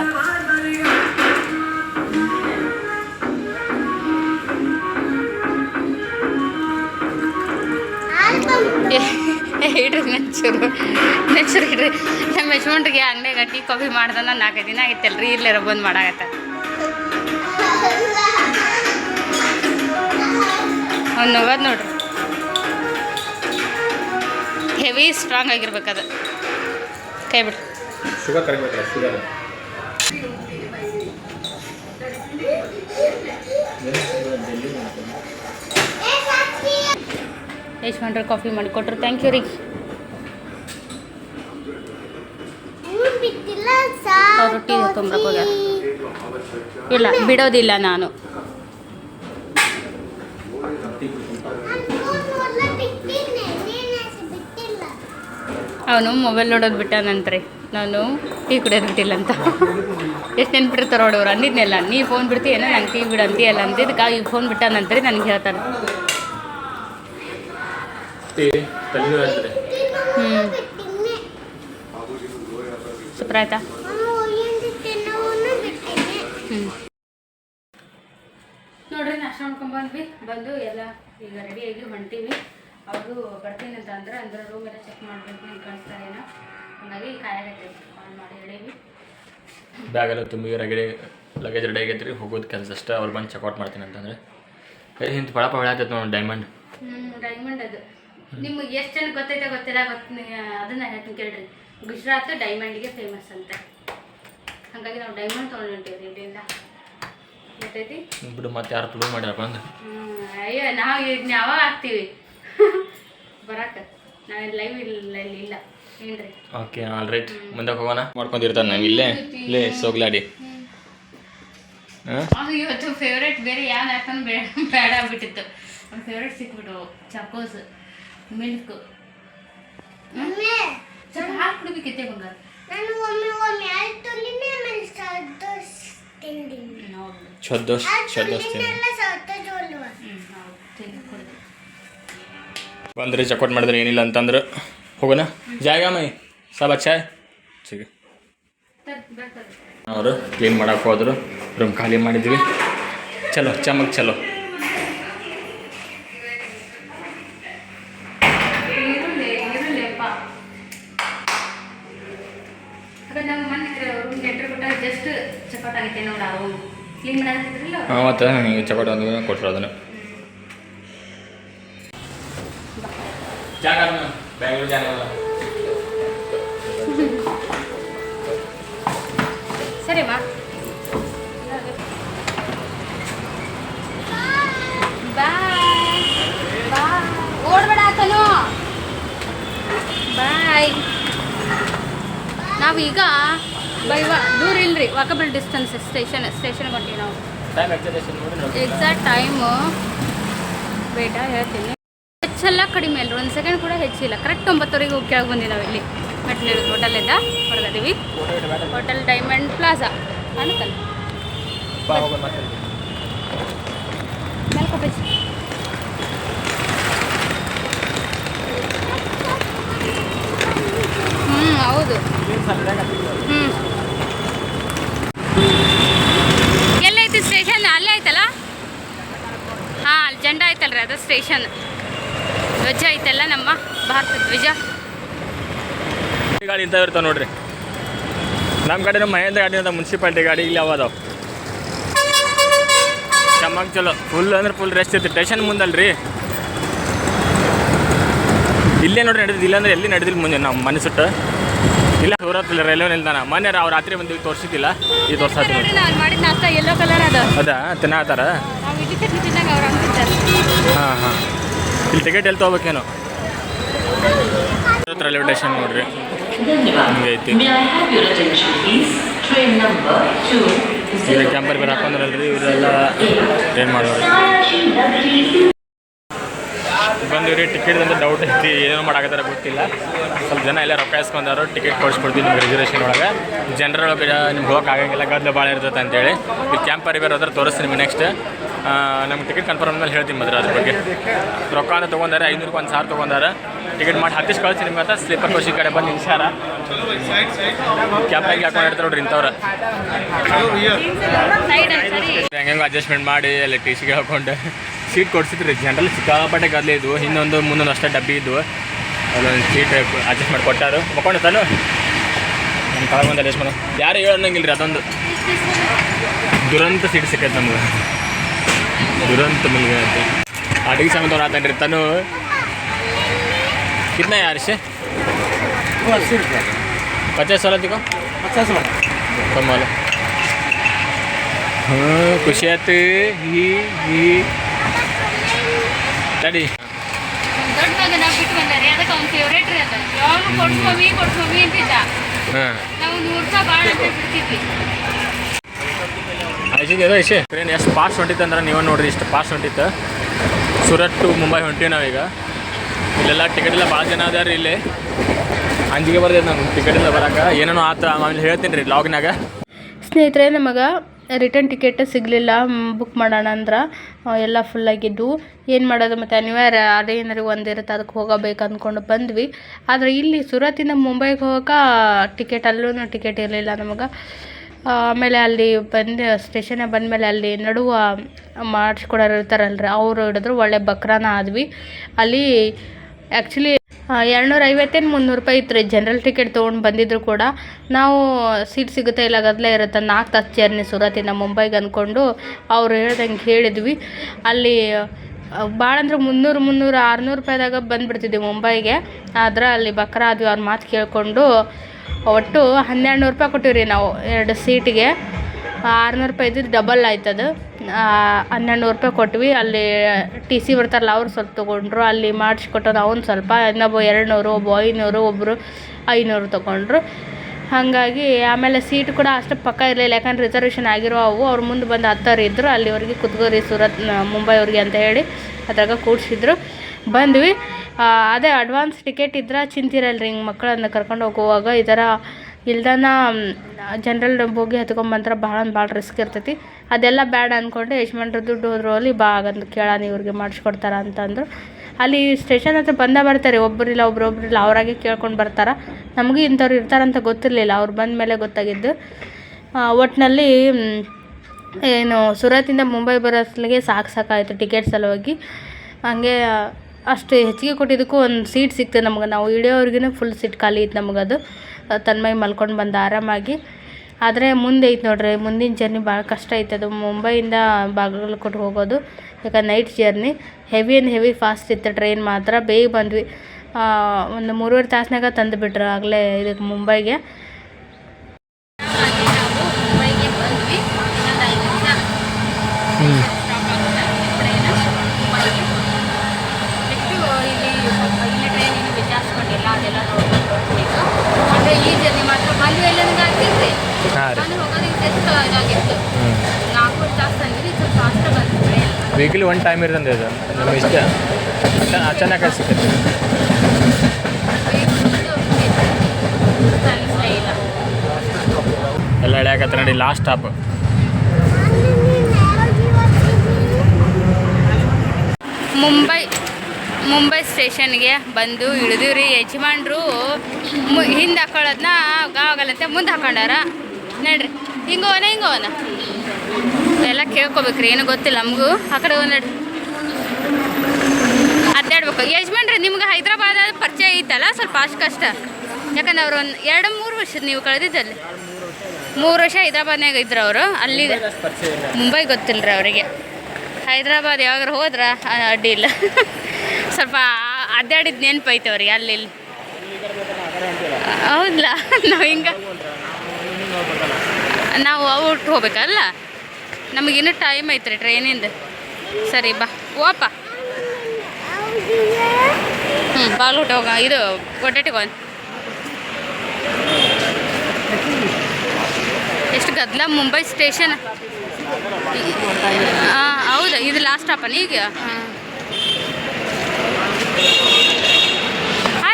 ಇಡ್ರಿ ನೆಚ್ಚೂರು ನೆಚ್ಚೂರು ಇಡ್ರಿ. ನಮ್ಮ ಯಜಮಾನ್ರಿಗೆ ಅಂಗಡಿಯಾಗ ಗಟ್ಟಿ ಕಾಫಿ ಮಾಡ್ದೆ ನಾಲ್ಕೈದು ದಿನ ಆಗಿತ್ತಲ್ರಿ ಇಲ್ಲೇ ಬಂದು ಮಾಡಾಕತ್ತ. ಅವ್ನು ನೋಗೋದು ನೋಡ್ರಿ. ಹೆವಿ ಸ್ಟ್ರಾಂಗ್ ಆಗಿರ್ಬೇಕದು ಕೈ ಬಿಡ್ರಿ. ಶುಗರ್ ಕಡಿಮೆ ಶುಗರ್ ಏ ಸಾಕ್ಷಿ ಯಜಮಾನ್ರು ಕಾಫಿ ಮಾಡಿ ಕೊಟ್ರು ಥ್ಯಾಂಕ್ ಯು ರೀ ರೊಟ್ಟಿ ತಗೊಂಬರಕ್ಕೆ ಹೋಗ್ಯಾರ. ಇಲ್ಲ, ಬಿಡೋದಿಲ್ಲ ನಾನು. ಅವನು ಮೊಬೈಲ್ ನೋಡೋದು ಬಿಟ್ಟಾನಂತ್ರಿ ನಾನು ಟೀ ಕುಡಿಯೋದು ಬಿಟ್ಟಿಲ್ಲ ಅಂತ. ಎಷ್ಟು ನೆನ್ಪಿಡ್ತಾರ ನೋಡಿ ಅವ್ರು ಅಂದಿದ್ನೆಲ್ಲ. ನೀ ಫೋನ್ ಬಿಡ್ತೀಯೇನೋ? ನಂಗೆ ಟೀ ಬಿಡು ಅಂತೀಯಲ್ಲ ಅಂದಿದ್ದಕ್ಕೆ ಈ ಫೋನ್ ನಂತರ ನನಗೆ ಹೇಳ್ತಾನೆ. ಹ್ಞೂ ಸೂಪರ್ ಆಯ್ತಾ? ಹ್ಞೂ ನೋಡ್ರಿ ನಾಷ್ಟ ಮಾಡ್ಕೊಂಡ್ ಬಂದ್ವಿ. ಬಂದು ಎಲ್ಲ ಈಗ ರೆಡಿಯಾಗಿ ಹೊಂಟೀವಿ. ಅವರು ಬರ್ತೀನಿ ಅಂತ ಅಂದ್ರೆ ಅಂದ್ರೆ ರೂಮ್ ಎಲ್ಲ ಚೆಕ್ ಮಾಡ್ಬೇಕು ಅಂತ ಕಾಣಿಸ್ತಾರೇನೋ ಹಂಗಾಗಿ ಕಾಲ್ ಮಾಡಿ ಹೇಳೀವಿ ಬ್ಯಾಗ್ ಎಲ್ಲ ತುಂಬಿ ರಗಡೆ ಲಗೇಜ್ ರೆಡಿ ಆಗೈತೆ ರೀ ಹೋಗೋದು ಕೆಲಸ ಅಷ್ಟೇ. ಅವ್ರು ಬಂದು ಚೆಕ್ಔಟ್ ಮಾಡ್ತೀನಿ ಅಂತಂದ್ರೆ. ಕೈ ಇಂತ ಪಳಪ ಹೊಳಾತೈತೆ ನೋಡಿ ಡೈಮಂಡ್ ಹ್ಞೂ ಡೈಮಂಡ್ ಅದು. ನಿಮಗೆ ಎಷ್ಟು ಜನ ಗೊತ್ತೈತೆ ಗೊತ್ತಿಲ್ಲ ಗೊತ್ತ ಅದನ್ನ ಹೇಳ್ತೀನಿ ಕೇಳ್ರಿ. ಗುಜರಾತ್ ಡೈಮಂಡ್ಗೆ ಫೇಮಸ್ ಅಂತ. ಹಾಗಾಗಿ ನಾವು ಡೈಮಂಡ್ ತೊಗೊಂಡಿರ್ತೀವಿ ಇಲ್ಲಿಂದ. ಗೊತ್ತೈತಿ? ಬಿಡು ಮತ್ತೆ ಯಾರು ಪ್ರೂವ್ ಮಾಡ್ಯಾರ ಬಂದು ಅಯ್ಯೋ ನಾವು ಇದನ್ನ ಯಾವಾಗ ಹಾಕ್ತೀವಿ? ಬರಾಕ. ನಾವೇನು ಲೈವ್ ಇಲ್ಲ ಇಲ್ಲಿ. ಓಕೆ ಆಲ್ ರೈಟ್ ಮುಂದೆ ಹೋಗೋಣ? ಮಾಡ್ಕೊಂಡಿರ್ತಾನೆ ನಾವು ಇಲ್ಲೇ. ಇಲ್ಲೇ ಸೋಗ್ಲಾಡಿ. ಹಾಂ ಅದು ಇವತ್ತು ಫೇವ್ರೇಟ್ ಬೇರೆ ಯಾವ ಯಾಕಂದ್ರೆ ಬೇಡ ಬೇಡ ಆಗ್ಬಿಟ್ಟಿತ್ತು. ಒಂದು ಫೇವ್ರೇಟ್ ಸಿಕ್ಬಿಟ್ಟು ಚಕೋಸ್ ಮಿಲ್ಕ್ ಹಾಲು ಕುಡಿಬೇಕಿತ್ತೆ ಬಂಗಾರ. ಛದ್ದೋಸ್ ಬಂದ್ರೆ ಚೆಕ್ಔಟ್ ಮಾಡಿದ್ರೆ ಏನಿಲ್ಲ ಅಂತಂದ್ರೆ. ಹೋಗೋಣ? ಜಾಗ ಮೈ ಸಬ್ है ಸಿಗ है ಅವರು ಕ್ಲೀನ್ ಮಾಡಕ್ಕೆ ಹೋದರು. ರೂಮ್ ಖಾಲಿ ಮಾಡಿದ್ವಿ. ಚಲೋ, ಚಮಕ್ ಚಲೋ. ಮತ್ತು ಹಿಂಗೆ ಚಪಾಟ್ ಒಂದು ಕೊಟ್ಟರು ಅದನ್ನು. ಜಾಗ ಬೆಂಗಳೂರು ಜಾಗ ಸರಿ ಮಾ ಬಾಯ್ ಬಾಯ್ ಓಡಬೇಡ ಆತನು ಬಾಯ್ ನಾವೀಗ ಬೈವ ದೂರ ಇಲ್ರಿ ವಾಕಬಲ್ ಡಿಸ್ಟೆನ್ಸ್ ಸ್ಟೇಷನ್ ಸ್ಟೇಷನ್ಗೆ ಹೊಂಟೀವಿ ನಾವು. ಎಕ್ಸಾಕ್ಟ್ ಟೈಮು ಬೇಟ ಹೇಳ್ತೀನಿ. ಹೆಚ್ಚೆಲ್ಲ ಕಡಿಮೆ ಅಲ್ಲರು ಒಂದು ಸೆಕೆಂಡ್ ಕೂಡ ಹೆಚ್ಚಿಲ್ಲ ಕರೆಕ್ಟ್ ಒಂಬತ್ತುವರೆಗೆ ಹೋಗಿ ಕೆಳಗೆ ಬಂದಿ ನಾವು ಇಲ್ಲಿ ಮೆಟ್ಲೇಳು ಹೋಟೆಲಿಂದ ಹೊರಗದೀವಿ ಹೋಟೆಲ್ ಡೈಮಂಡ್ ಪ್ಲಾಜಾ ಅನ್ಕಲ್ ಹ್ಞೂ ಹೌದು. ಹ್ಞೂ ಎಲ್ಲೈತಿ ಸ್ಟೇಷನ್ ಅಲ್ಲೇ ಐತಲ್ಲ ಹಾಂ ಅಲ್ಲಿ ಜಂಡ ಐತಲ್ರಿ ಅದು ಸ್ಟೇಷನ್ ಧ್ವಜ ಐತಲ್ಲ ನಮ್ಮ ಭಾರತ ಧ್ವಜ. ಗಾಡಿ ಇಂಥವು ಇರ್ತಾವೆ ನೋಡ್ರಿ. ನಮ್ಮ ಕಡೆ ಮಹೇಂದ್ರ ಗಾಡಿ ಅಂತ ಮುನ್ಸಿಪಾಲ್ಟಿ ಗಾಡಿ ಇಲ್ಲಿ ಅವ ಅದಾವ. ಚಮ್ಮಕ್ ಚಲೋ. ಫುಲ್ ಅಂದ್ರೆ ಫುಲ್ ರೆಸ್ಟ್ ಇರ್ತದೆ ಸ್ಟೇಷನ್ ಮುಂದಲ್ರಿ. ಇಲ್ಲೇ ನೋಡ್ರಿ ನಡೆದಿದ್ದು ಇಲ್ಲಾಂದ್ರೆ ಎಲ್ಲಿ ನಡೆದಿಲ್ಲ ಮುಂದೆ ನಮ್ಮ ಮನೆ ಸುಟ್ಟು ಇಲ್ಲ ಸೂರತ್ ರೈಲ್ವೆ ನಿಲ್ದಾಣ. ಮೊನ್ನೆ ಅವ್ರು ರಾತ್ರಿ ಬಂದು ತೋರಿಸಿದ್ದಿಲ್ಲ. ಈ ತೋರ್ಸಾತಿ ನೋಡ್ರಿ. ನಾವು ಮಾಡಿದ ನಾಷ್ಟ ಯೆಲ್ಲೋ ಕಲರ್ ಅದು. ಅದಾ? ತಿನ್ನಾತಾರ ಹಾಂ ಹಾಂ. ಇಲ್ಲಿ ಟಿಕೆಟ್ ಎಲ್ಲಿ ತೊಗೋಬೇಕೇನೋ? ರೈಲ್ವೆ ಸ್ಟೇಷನ್ ನೋಡ್ರಿ. ಹಿಂಗೆ ಐತಿ. ಈಗ ಕ್ಯಾಂಪರ್ ಬೇರೆ ಹಾಕೊಂಡ್ರಲ್ರಿ ಇವರೆಲ್ಲ ಏನು ಮಾಡೋರು? ಬಂದಿವ್ರಿ ಟಿಕೆಟ್ ಅಂತ ಡೌಟ್ ಐತಿ ಏನೋ ಮಾಡಾಕತ್ತಾರ ಗೊತ್ತಿಲ್ಲ. ಸ್ವಲ್ಪ ಜನ ಎಲ್ಲ ರೊಕ್ಕ ಇಸ್ಕೊಂಡಾರು ಟಿಕೆಟ್ ಕೊಡಿಸ್ಕೊಡ್ತೀವಿ ನಿಮ್ಗೆ ರಿಸರ್ವೇಷನ್ ಒಳಗೆ. ಜನರ ಒಳಗೆ ನಿಮ್ಗೆ ಹೋಗಕ್ಕೆ ಆಗಂಗಿಲ್ಲ ಗದ್ದಲ ಭಾಳ ಇರ್ತೈತೆ ಅಂತೇಳಿ. ಈ ಕ್ಯಾಂಪರ್ ಬೇರೆ ಹೋದ್ರೆ ತೋರಿಸ್ತೀನಿ ನಿಮ್ಗೆ ನೆಕ್ಸ್ಟ್ ನಮ್ಗೆ ಟಿಕೆಟ್ ಕನ್ಫರ್ಮ್ ಮೇಲೆ ಹೇಳ್ತೀನಿ ಮದ್ರೆ ಅದ್ರ ಬಗ್ಗೆ. ರೊಕ್ಕ ಅಂತ ತೊಗೊಂಡಾರೆ ರೂಪಾಯಿ ಒಂದು ಸಾವಿರ ತೊಗೊಂಡಾರೆ. ಟಿಕೆಟ್ ಮಾಡಿ ಹತ್ತಿಸ್ ಕಳ್ಸಿ ನಿಮ್ಗೆ ಅಂತ ಸ್ಲೀಪರ್ ಕೋಶಿ ಕಡೆ ಬಂದು ನಿಲ್ಸಾರ ಕ್ಯಾಬ್ನಾಗ ಹಾಕೊಂಡು ಇರ್ತಾರೆ ನೋಡ್ರಿ ಇಂಥವ್ರು. ಹೆಂಗೆ ಅಡ್ಜಸ್ಟ್ಮೆಂಟ್ ಮಾಡಿ, ಅಲ್ಲಿ ಟಿ ಸಿಗೆ ಹಾಕೊಂಡು. ಸೀಟ್ ಕೊಡ್ಸಿದ್ರಿ ಜನರಲ್ ಸಿಕ್ಕಾಪಟ್ಟೆ ಗದ್ಲೆ ಇದ್ವು. ಇನ್ನೊಂದು ಮುಂದೊಂದು ಅಷ್ಟೇ ಡಬ್ಬಿ ಇದ್ವು. ಅದೊಂದು ಸೀಟ್ ಅಡ್ಜಸ್ಟ್ ಮಾಡಿ ಕೊಟ್ಟಾರು. ಮಕ್ಕೊಂಡು ತಾನು. ನಮ್ಮ ಕೆಳಗೆ ಒಂದು ಅಡ್ಜಸ್ಟ್ ಮಾಡೋ. ಯಾರು ಹೇಳೋಂಗಿಲ್ಲ ರೀ ಅದೊಂದು. ದುರಂತ ಸೀಟ್ ಸಿಕ್ಕೈತೆ ನಮ್ಗೆ. ದುರಂತ ಮಲ್ಗೆ ಐತಿ ಅಡಿಗೆ ಸಾಮಾನು ಆತನ್ರಿ ತಾನು कितना है यार इसे पचास वाला देखो पचास वाला कम वाला हाँ ಖುಷಿ ಆಯ್ತು ಹೀ ಹೀ ತಡಿ ದೊಡ್ಡ ಮಗನ ಬಿಟ್ಟು ಬಂದಾರೆ ಅದಕ್ಕೆ ಅವ್ನ ಫೇವ್ರೇಟ್ ರೀ ಅದ ಯಾವಾಗ ಕೊಡ್ಸ್ಕೊಮಿ ಕೊಡ್ಸ್ಕೊಮಿ ಅಂತಿದ್ದ ಹಾಂ ನಾವು ನೂರು ರೂಪಾಯಿ ಭಾಳ ಅಂತ ಬಿಡ್ತಿದ್ವಿ ಅದು ಐಸೆ ಟ್ರೈನ್ ಎಷ್ಟು ಫಾಸ್ಟ್ ಹೊಂಟಿತ್ತು ಅಂದ್ರೆ ನೀವು ನೋಡ್ರಿ, ಇಷ್ಟು ಫಾಸ್ಟ್ ಹೊಂಟಿತ್ತು. ಸೂರತ್ ಟು ಮುಂಬೈ ಹೊಂಟೀವಿ ನಾವೀಗ. ಇಲ್ಲೆಲ್ಲ ಟಿಕೆಟ್ ಎಲ್ಲ ಭಾಳ ಜನ ಅದಾರ ಇಲ್ಲಿ. ಅಂಜಿಗೆ ಬರ್ದೈತೆ ನಾನು ಟಿಕೆಟ್ ಎಲ್ಲ ಬರೋಕೆ. ಏನೇನೋ ಆತ ಆಮೇಲೆ ಹೇಳ್ತೀನಿ ರೀ ಲಾಗಿನಾಗ ಸ್ನೇಹಿತರೆ, ನಮಗೆ ರಿಟರ್ನ್ ಟಿಕೆಟ್ ಸಿಗಲಿಲ್ಲ. ಬುಕ್ ಮಾಡೋಣ ಅಂದ್ರೆ ಎಲ್ಲ ಫುಲ್ ಆಗಿದ್ದು. ಏನು ಮಾಡೋದು ಮತ್ತು, ಅನಿವಾರ್ಯ, ಅದೇ ಏನಾರು ಒಂದಿರುತ್ತೆ ಅದಕ್ಕೆ ಹೋಗಬೇಕು ಅಂದ್ಕೊಂಡು ಬಂದ್ವಿ. ಆದರೆ ಇಲ್ಲಿ ಸೂರತ್ತಿಂದ ಮುಂಬೈಗೆ ಹೋಗೋಕೆ ಟಿಕೆಟ್ ಅಲ್ಲೂ ಟಿಕೆಟ್ ಇರಲಿಲ್ಲ ನಮಗೆ. ಆಮೇಲೆ ಅಲ್ಲಿ ಬಂದು ಸ್ಟೇಷನ್ಗೆ ಬಂದಮೇಲೆ ಅಲ್ಲಿ ನಡುವ ಮಾಡಿಸ್ಕೊಡೋರು ರೀ ಅವರು ಹಿಡಿದ್ರು, ಒಳ್ಳೆ ಬಕ್ರಾನ ಆದ್ವಿ. ಅಲ್ಲಿ ಆ್ಯಕ್ಚುಲಿ ಎರಡುನೂರ ಐವತ್ತೇನು ಮುನ್ನೂರು ರೂಪಾಯಿ ಇತ್ತು ರೀ ಜನರಲ್ ಟಿಕೆಟ್ ತೊಗೊಂಡು ಬಂದಿದ್ರು ಕೂಡ. ನಾವು ಸೀಟ್ ಸಿಗುತ್ತೆ ಇಲ್ಲ ಗದ್ದಲೇ ಇರುತ್ತೆ, ನಾಲ್ಕು ತಾಸು ಜರ್ನಿ ಸುರತಿನ ಮುಂಬೈಗೆ ಅಂದ್ಕೊಂಡು ಅವ್ರು ಹೇಳ್ದಂಗೆ ಹೇಳಿದ್ವಿ. ಅಲ್ಲಿ ಭಾಳ ಅಂದ್ರೆ ಮುನ್ನೂರು ಮುನ್ನೂರು, ಆರುನೂರು ರೂಪಾಯಿದಾಗ ಬಂದುಬಿಡ್ತಿದ್ವಿ ಮುಂಬೈಗೆ. ಆದ್ರೆ ಅಲ್ಲಿ ಬಕ್ರ ಆದ್ವಿ, ಅವ್ರ ಮಾತು ಕೇಳಿಕೊಂಡು ಒಟ್ಟು ಹನ್ನೆರಡು ನೂರು ರೂಪಾಯಿ ಕೊಟ್ಟಿವ್ರಿ ನಾವು ಎರಡು ಸೀಟಿಗೆ. ಆರುನೂರು ರೂಪಾಯಿ ಇದ್ದಿದ್ದು ಡಬಲ್ ಆಯ್ತದು. ಹನ್ನೆರಡು ನೂರು ರೂಪಾಯಿ ಕೊಟ್ವಿ. ಅಲ್ಲಿ ಟಿ ಸಿ ಬರ್ತಾರಲ್ಲ, ಅವ್ರು ಸ್ವಲ್ಪ ತೊಗೊಂಡ್ರು. ಅಲ್ಲಿ ಮಾಡಿಸ್ಕೊಟ್ಟೋದು ಅವ್ನು ಸ್ವಲ್ಪ. ಇನ್ನೊಬ್ಬ ಎರಡು ನೂರು ಒಬ್ಬ ಐನೂರು ಒಬ್ಬರು ಐನೂರು ತೊಗೊಂಡ್ರು. ಹಾಗಾಗಿ ಆಮೇಲೆ ಸೀಟ್ ಕೂಡ ಅಷ್ಟು ಪಕ್ಕ ಇರಲಿಲ್ಲ. ಯಾಕಂದ್ರೆ ರಿಸರ್ವೇಷನ್ ಆಗಿರೋ ಅವು. ಅವ್ರು ಮುಂದೆ ಬಂದು ಹತ್ತೋರು ಇದ್ದರು ಅಲ್ಲಿವರೆಗೆ ಕುತ್ಕೋರಿ ಸೂರತ್ ಮುಂಬೈ ಮುಂಬೈವ್ರಿಗೆ ಅಂತ ಹೇಳಿ ಅದ್ರಾಗ ಕೂಡ್ಸಿದ್ರು. ಬಂದ್ವಿ. ಅದೇ ಅಡ್ವಾನ್ಸ್ ಟಿಕೆಟ್ ಇದ್ರೆ ಚಿಂತಿರಲ್ರಿ ಹಿಂಗೆ ಮಕ್ಕಳನ್ನ ಕರ್ಕೊಂಡು ಹೋಗುವಾಗ. ಈ ಥರ ಇಲ್ದನ ಜನರಲ್ ಬೋಗಿ ಹತ್ಕೊಂಬಂದ್ರೆ ಭಾಳ ಅಂದ್ರೆ ಭಾಳ ರಿಸ್ಕ್ ಇರ್ತೈತಿ. ಅದೆಲ್ಲ ಬೇಡ ಅಂದ್ಕೊಂಡು ಯಜಮಾನ್ರ ದುಡ್ಡು ಹೋದ್ರು ಅಲ್ಲಿ ಬಾ ಆಗಂದು ಕೇಳಾನ ಇವ್ರಿಗೆ ಮಾಡಿಸ್ಕೊಡ್ತಾರ ಅಂತಂದರು ಅಲ್ಲಿ ಸ್ಟೇಷನ್ ಹತ್ರ ಬಂದ ಬರ್ತಾರೆ ಒಬ್ಬರಿಲ್ಲ ಒಬ್ರೊಬ್ರಿಲ್ಲ ಅವರಾಗೆ ಕೇಳ್ಕೊಂಡು ಬರ್ತಾರೆ. ನಮಗೂ ಇಂಥವ್ರು ಇರ್ತಾರಂತ ಗೊತ್ತಿರಲಿಲ್ಲ, ಅವ್ರು ಬಂದ ಮೇಲೆ ಗೊತ್ತಾಗಿದ್ದು. ಒಟ್ಟಿನಲ್ಲಿ ಏನು ಸೂರತ್ತಿಂದ ಮುಂಬೈ ಬರೋಸ್ಲಿಗೆ ಸಾಕು ಸಾಕಾಯಿತು ಟಿಕೆಟ್ ಸಲುವಾಗಿ ಹಂಗೆ ಅಷ್ಟು ಹೆಚ್ಚಿಗೆ ಕೊಟ್ಟಿದ್ದಕ್ಕೂ ಒಂದು ಸೀಟ್ ಸಿಕ್ತು ನಮ್ಗೆ. ನಾವು ಇಳಿಯೋವರೆಗೂ ಫುಲ್ ಸೀಟ್ ಖಾಲಿ ಇತ್ತು ನಮಗದು ತನ್ಮೈ ಮಲ್ಕೊಂಡು ಬಂದು ಆರಾಮಾಗಿ. ಆದರೆ ಮುಂದೆ ಐತೆ ನೋಡ್ರಿ, ಮುಂದಿನ ಜರ್ನಿ ಭಾಳ ಕಷ್ಟ ಐತೆ. ಅದು ಮುಂಬೈಯಿಂದ ಬಾಗಲಕೋಟೆ ಹೋಗೋದು ಯಾಕಂದ್ರೆ night journey heavy and heavy fast ಇತ್ತು ಟ್ರೈನ್ ಮಾತ್ರ. ಬೇಗ ಬಂದ್ವಿ. ಒಂದು ಮೂರುವರೆ ತಾಸಿನಾಗ ತಂದು ಬಿಟ್ರು ಆಗಲೇ ಇದಕ್ಕೆ ಮುಂಬೈಗೆ ಬಂದ್ವಿ ಇನ್ನೊಂದು ಐದು ನಿಮಿಷ ಸ್ಟಾಪ್ ಆಗುತ್ತೆ ಟ್ರೈನ್ ಮುಂಬೈಗೆ ನೆಕ್ಸ್ಟು ಇಲ್ಲಿ ಇಲ್ಲಿ ಟ್ರೈನ್ ಏನು ವಿಚಾರಿಸ್ಕೊಂಡಿಲ್ಲ ಅದೆಲ್ಲ ನೋಡ್ಕೊಂಡು ಹೋಗ್ಬೇಕು ಅಂದರೆ ಈ ಜರ್ನಿ ಮಾತ್ರ ಬಂದ್ವಿ ಎಲ್ಲ ನನಗೆ ಆಗ್ತಿರ್ರಿ ಹಾಂ ರೀ ನಾನು ಹೋಗೋದಕ್ಕೆ ಎಷ್ಟು ಇದಾಗಿತ್ತು ನಾಲ್ಕೂವರೆ ತಾಸು ತಂದಿರಿ ಸ್ವಲ್ಪ ಫಾಸ್ಟ್ ಬಂತು ಟ್ರೈನ್ ವೀಕ್ಲಿ ಒನ್ ಟೈಮ್ ಇರ್ತಂದೆ ಇದು. ನಮ್ಮ ಇಷ್ಟ. ಅಚ- ಅಚಾನಕ ಸಿಗುತ್ತೆ. ಎಲ್ಲ ಎಳ್ಯಾಕತ್ತ ನೋಡಿ ಲಾಸ್ಟ್ ಸ್ಟಾಪ್ ಮುಂಬೈ ಮುಂಬೈ ಸ್ಟೇಷನ್ಗೆ ಬಂದು ಇಳಿದಿವ್ರಿ ಯಜಮಾನ್ರು ಹಿಂದೆ ಹಾಕೊಳ್ಳೋದನ್ನ ಗಾವಾಗಲ್ಲಂತೆ ಮುಂದೆ ಹಾಕೊಂಡಾರ. ನೋಡ್ರಿ ಹಿಂಗೋನ ಹಿಂಗೋನ ಎಲ್ಲ ಕೇಳ್ಕೊಬೇಕ್ರಿ ಏನು ಗೊತ್ತಿಲ್ಲ ನಮಗೂ. ಆ ಕಡೆ ಒಂದು ಅದ್ದಾಡ್ಬೇಕು ಯಜಮಾನ್ರಿ ನಿಮ್ಗೆ ಹೈದ್ರಾಬಾದ್ ಪರಿಚಯ ಐತಲ್ಲ ಸ್ವಲ್ಪ ಅಷ್ಟು ಕಷ್ಟ ಯಾಕಂದ್ರೆ ಅವ್ರು ಒಂದು ಎರಡು ಮೂರು ವರ್ಷ ನೀವು ಕಳೆದಿದ್ದಲ್ಲಿ. ಮೂರು ವರ್ಷ ಹೈದ್ರಾಬಾದ್ನಾಗ ಇದ್ರು ಅವರು ಅಲ್ಲಿ ಮುಂಬೈ ಗೊತ್ತಿಲ್ಲ ರೀ ಅವರಿಗೆ. ಹೈದ್ರಾಬಾದ್ ಯಾವಾಗಾರ ಹೋದ್ರ? ಅಡ್ಡಿ ಇಲ್ಲ. ಸ್ವಲ್ಪ ಅದ್ದಾಡಿದ ಅಡ್ಡಾಡಿದ ನೆನಪು ಐತೆ ಅವ್ರಿಗೆ ಅಲ್ಲಿ ಇಲ್ಲಿ. ಹೌದಲ್ಲ ನಾವು ಹಿಂಗೆ ನಾವು ಔಟ್ ಹೋಗ್ಬೇಕಲ್ಲ? ನಮಗಿನ್ನೂ ಟೈಮ್ ಐತ್ರಿ ಟ್ರೈನಿಂದ ಸರಿ, ಬಾ. ಓಪ ಹ್ಞೂ ಬಾಲ್ಗುಟ್ ಹೋಗ. ಇದು ಒಟ್ಟೆಟಿಗೆ ಒಂದು ಎಷ್ಟು ಗದ್ದಲ ಮುಂಬೈ ಸ್ಟೇಷನ್ ಹಾಂ ಹೌದಾ, ಇದು ಲಾಸ್ಟ್ ಸ್ಟಾಪನ ಈಗ? ಹಾಂ.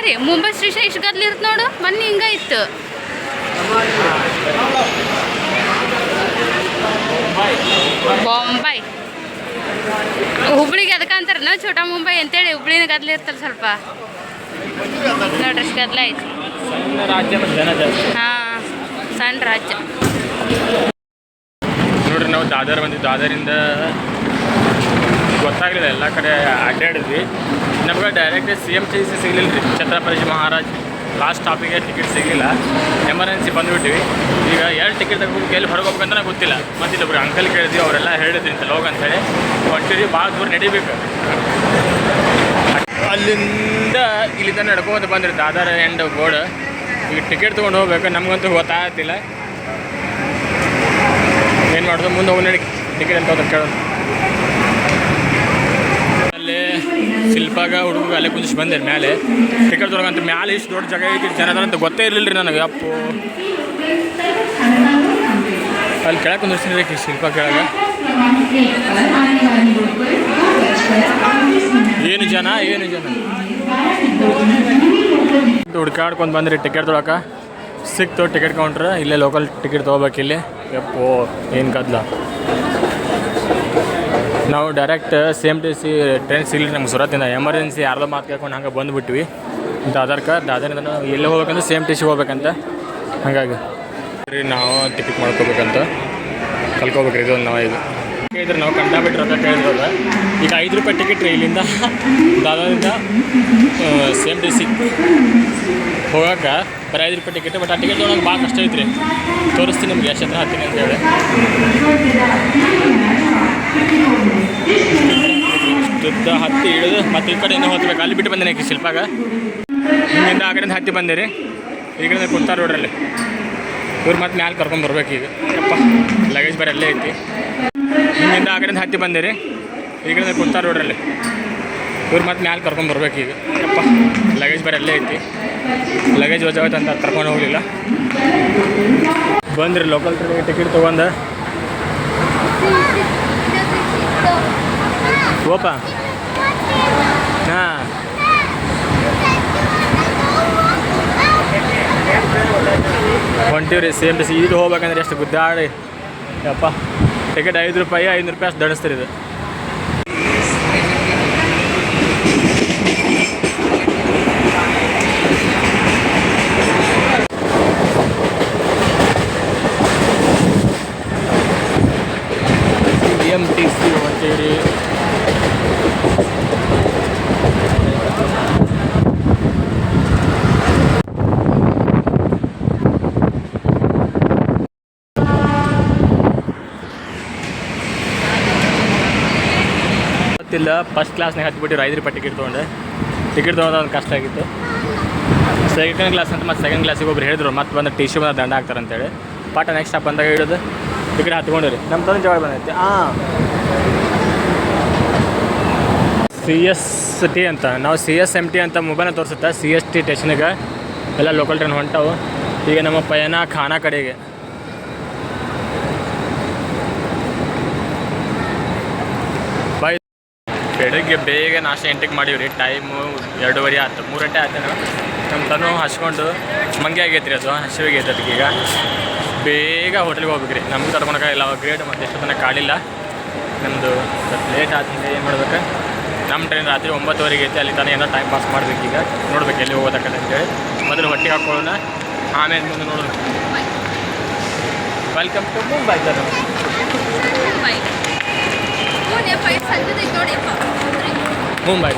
ರೀ ಮುಂಬೈ ಸ್ಟೇಷನ್ ಎಷ್ಟು ಗದ್ದಲ ಇರುತ್ತೆ ನೋಡು? ಮೊನ್ನೆ ಹಿಂಗೆ ಇತ್ತು. ಬಾಂಬೈ. ಹುಬ್ಳಿಗೆ ಅದಕ್ಕೆ ನಾವು ಛೋಟಾ ಮುಂಬೈ ಅಂತೇಳಿ ಹುಬ್ಳಿನ ಗದ್ಲ ಇರ್ತಲ್ಲ ಸ್ವಲ್ಪ. ನೋಡ್ರಿ ಗದ್ಲ ಐತಿ. ಹಾ ಸಣ್ಣ ರಾಜ್ಯ. ನೋಡ್ರಿ ನಾವು ದಾದರ್ ಬಂದಿದ್ದು. ದಾದರಿಂದ ಗೊತ್ತಾಗಲಿಲ್ಲ. ಎಲ್ಲ ಕಡೆ ಅಡ್ಡಾಡಿದ್ವಿ. ನಮ್ಗೆ ಡೈರೆಕ್ಟ್ ಸಿ ಎಂ ಸಿ ಸಿಗ್ಲಿಲ್ಲ ರೀ ಛತ್ರಪತಿ ಮಹಾರಾಜ್. ಲಾಸ್ಟ್ ಸ್ಟಾಪಿಗೆ ಟಿಕೆಟ್ ಸಿಗಲಿಲ್ಲ. ಎಮರ್ಜೆನ್ಸಿ ಬಂದುಬಿಟ್ಟಿವಿ. ಈಗ ಎರಡು ಟಿಕೆಟ್ ತೆಗೆದು ಎಲ್ಲಿ ಹೊರಗೆ ಹೋಗ್ಬೇಕಂತ ನಂಗೆ ಗೊತ್ತಿಲ್ಲ. ಮತ್ತು ಇಲ್ಲೊಬ್ರು ಅಂಕಲ್ ಕೇಳಿದ್ವಿ, ಅವರೆಲ್ಲ ಹೇಳಿದ್ರಿ ಅಂತ ಲೋಗ್ ಅಂತೇಳಿ ಒಂಚೂರಿ ಭಾಳ ದೂರ ನಡಿಬೇಕು. ಅಲ್ಲಿಂದ ಇಲ್ಲಿಂದ ನಡ್ಕೊಂತ ಬಂದಿರುತ್ತೆ ಆಧಾರ ಎಂಡ್ ಬೋರ್ಡ್ ಈಗ ಟಿಕೆಟ್ ತೊಗೊಂಡು ಹೋಗ್ಬೇಕು, ನಮಗಂತೂ ಗೊತ್ತಾಗ್ತಿಲ್ಲ. ಏನು ಮಾಡೋದು? ಮುಂದೆ ಹೋಗಿ ನಡಿ ಟಿಕೆಟ್ ಅಂತ ಹೋದ್ರೆ ಕೇಳೋದು ಶಿಲ್ಪಾಗ ಹುಡುಗ ಅಲ್ಲೇ ಕುಂದಿಸಿ ಬಂದೆ ಮೇಲೆ ಟಿಕೆಟ್ ತೊಗೊಳಗಂತ ಮ್ಯಾಲೆ ಇಷ್ಟು ದೊಡ್ಡ ಜಾಗ ಐತಿ ಜನ ಅಂತ ಗೊತ್ತೇ ಇರಲಿಲ್ಲ ರೀ ನನಗೆ, ಅಪ್ಪು. ಅಲ್ಲಿ ಕೆಳಗೆ ಕುಂದಿರ್ತೀನಿ ರೀ ಶಿಲ್ಪ ಕೆಳಗೆ. ಏನು ಜನ ಏನು ಜನ? ಹುಡ್ಕಾಡ್ಕೊಂಡು ಬಂದ್ರಿ ಟಿಕೆಟ್ ತೊಳಕ ಸಿಕ್ತು ಟಿಕೆಟ್ ಕೌಂಟ್ರ್, ಇಲ್ಲೇ ಲೋಕಲ್ ಟಿಕೆಟ್ ತೊಗೋಬೇಕು ಇಲ್ಲಿ ಯಪ್ಪೋ, ಏನು ಗದ್ಲ. ನಾವು direct same T C train ಸಿಗಲಿ ನಮ್ಗೆ ಸುರತ್ತಿಂದ. ಎಮರ್ಜೆನ್ಸಿ ಯಾರ್ದೋ ಮಾತು ಕೇಳ್ಕೊಂಡು ಹಂಗೆ ಬಂದುಬಿಟ್ವಿ. ದಾದರ್ಕ ದಾದರಿಂದ ನಾವು ಎಲ್ಲಿ ಹೋಗ್ಬೇಕಂದ್ರೆ ಸೇಮ್ ಟಿ ಹೋಗ್ಬೇಕಂತ. ಹಾಗಾಗಿ. ರೀ, ನಾವು ಟಿಕೆಟ್ ಮಾಡ್ಕೋಬೇಕಂತ. ಕಲ್ಕೋಬೇಕ್ರಿ ಇದು ನಾವು ಇದು. ಕೇಳಿದ್ರೆ ನಾವು ಕಂಡಾಬಿಟ್ಟು ರೊಕ್ಕ ಕೇಳಿದ್ರಲ್ಲ ಈಗ ಐದು ರೂಪಾಯಿ ಟಿಕೆಟ್ ರೀ ಇಲ್ಲಿಂದ. ದಾದರಿಂದ ಸೇಮ್ ಟಿ ಸಿ ಹೋಗಕ್ಕೆ ಬರೀ ಐದು ರೂಪಾಯಿ ಟಿಕೆಟ್ ಬಟ್ ಆ ಟಿಕೆಟ್ ತೊಗೊಳಕ್ಕೆ ಭಾಳ ಕಷ್ಟ ಐತ್ರಿ. ತೋರಿಸ್ತೀನಿ ನಿಮ್ಗೆ ಎಷ್ಟು ಹತ್ರ ಹತ್ತೀನಿ ಅಂತ ಹೇಳಿ. ಇಷ್ಟುದ್ದ ಹತ್ತಿ ಇಳಿದು ಮತ್ತೆ ಈ ಕಡೆ ಇನ್ನೂ ಹೋಗ್ಬೇಕು. ಅಲ್ಲಿ ಬಿಟ್ಟು ಬಂದೇನೆ ಶಿಲ್ಪಾಗ. ಹಿಂದಿಂದ ಆ ಕಡೆಯಿಂದ ಹತ್ತಿ ಬಂದೆ ರೀ ಈ ಕಡೆ ಕುಂತಾರ ನೋಡ್ರಲ್ಲಿ ಇವ್ರು ಮತ್ತೆ ಮ್ಯಾಲೆ ಕರ್ಕೊಂಡು ಬರ್ಬೇಕು ಈಗ. ಅಪ್ಪ ಲಗೇಜ್ ಬರೀ ಅಲ್ಲೇ ಐತಿ. ಹಿಂದಿಂದ ಆ ಕಡೆಯಿಂದ ಹತ್ತಿ ಬಂದೆ ರೀ ಈ ಕಡೆ ನೋಡ್ರಿ ಅಲ್ಲಿ ಇವ್ರು ಮತ್ತೆ ಮ್ಯಾಲೆ ಕರ್ಕೊಂಡು ಬರ್ಬೇಕು ಈಗ. ಯಪ್ಪ ಲಗೇಜ್ ಬರೀ ಅಲ್ಲೇ ಐತಿ. ಲಗೇಜ್ ಅಂತ ಕರ್ಕೊಂಡು ಹೋಗಲಿಲ್ಲ. ಬಂದ್ರಿ ಲೋಕಲ್ ಟ್ರೈನಿಗೆ ಟಿಕೆಟ್ ತೊಗೊಂಡು. ಓಪ ಹಾಂ. ಹೊಂಟಿವ್ರಿ ಸೇಮ್ ಸಿ ಇದು ಹೋಗ್ಬೇಕಂದ್ರೆ ಎಷ್ಟು ಗುದ್ದಾಡಿ ಯಪ್ಪ. ಟಿಕೆಟ್ ಐದು ರೂಪಾಯಿ ಐನೂರು ರೂಪಾಯಿ ಅಷ್ಟು ದಂಡಿಸ್ತೀರಿ ಇದು ಎಂ ಟಿ ಸಿ ಹೊಂಟೀವ್ರಿ ಗೊತ್ತಿಲ್ಲ ಫಸ್ಟ್ ಕ್ಲಾಸ್ನಾಗ ಹತ್ತಿಬಿಟ್ಟಿರು ಐದು ರೂಪಾಯಿ ಟಿಕೆಟ್ ತೊಗೊಂಡೆ. ಟಿಕೆಟ್ ತೊಗೊಂಡು ಒಂದು ಕಷ್ಟ ಆಗಿತ್ತು. ಸೆಕೆಂಡ್ ಕ್ಲಾಸ್ ಅಂತ ಮತ್ತು ಸೆಕೆಂಡ್ ಕ್ಲಾಸಿಗೆ ಒಬ್ರು ಹೇಳಿದ್ರು, ಮತ್ತೆ ಬಂದು ಟಿ ಸಿ ಬಂದ ದಂಡ ಹಾಕ್ತಾರೆ ಅಂತೇಳಿ. ಪಾಠ ನೆಕ್ಸ್ಟ್ ಸ್ಟಾಪ್ ಬಂದಾಗ ಹಿಡಿದು ಟಿಕೆಟ್ ಹತ್ಕೊಂಡಿರಿ ನಮ್ಮ ತಂದೆ ಜವಾಬ್ ಬಂದೈತಿ. ಹಾಂ ಸಿ ಎಸ್ ಟಿ ಅಂತ. ನಾವು ಸಿ ಎಸ್ ಎಂ ಟಿ ಅಂತ ಮೊಬೈಲ್ನ ತೋರಿಸುತ್ತೆ ಸಿ ಎಸ್ ಟಿ ಸ್ಟೇಷನ್ಗೆ ಎಲ್ಲ ಲೋಕಲ್ ಟ್ರೈನ್ ಹೊಂಟವು. ಈಗ ನಮ್ಮ ಪಯಣ ಖಾನಾ ಕಡೆಗೆ ಬೈ ಬೆಳಗ್ಗೆ ಬೇಗ ನಾಷ್ಟ ಎಂಟಕ್ಕೆ ಮಾಡೀವಿ ಟೈಮು ಎರಡೂವರೆ ಆಯ್ತು. ಮೂರು ಗಂಟೆ ಆಯ್ತು ನಮ್ಮ ತನು ಹಚ್ಕೊಂಡು ಮಂಗೆ ಆಗೈತೆ ರೀ ಅದು, ಹಸಿವಿಗೆ ಅದಕ್ಕೆ ಈಗ ಬೇಗ ಹೋಟೆಲ್ಗೆ ಹೋಗ್ಬೇಕ್ರಿ. ನಮ್ಗೆ ಇಲ್ಲ ಅವಾಗ ಗ್ರೇಟ್ ಮತ್ತು ಎಷ್ಟು ತನಕ ಕಾಡಿಲ್ಲ ನಮ್ಮದು ಸ್ವಲ್ಪ ಲೇಟ್ ಆದ ಏನು ಮಾಡ್ಬೇಕು? ನಮ್ಮ ಟ್ರೈನ್ ರಾತ್ರಿ ಒಂಬತ್ತುವರೆಗೆ ಐತೆ. ಅಲ್ಲಿ ತಾನೇ ಏನೋ ಟೈಮ್ ಪಾಸ್ ಮಾಡ್ಬೇಕು ಈಗ. ನೋಡ್ಬೇಕು ಎಲ್ಲಿ ಹೋಗೋದಕ್ಕಂತ ಅಂತೇಳಿ. ಮೊದಲು ಹೊಟ್ಟೆ ಹಾಕೊಳ್ಳೋಣ. ಆಮೇಲೆ ಮುಂದೆ ನೋಡೋಣ welcome to Mumbai sir Mumbai.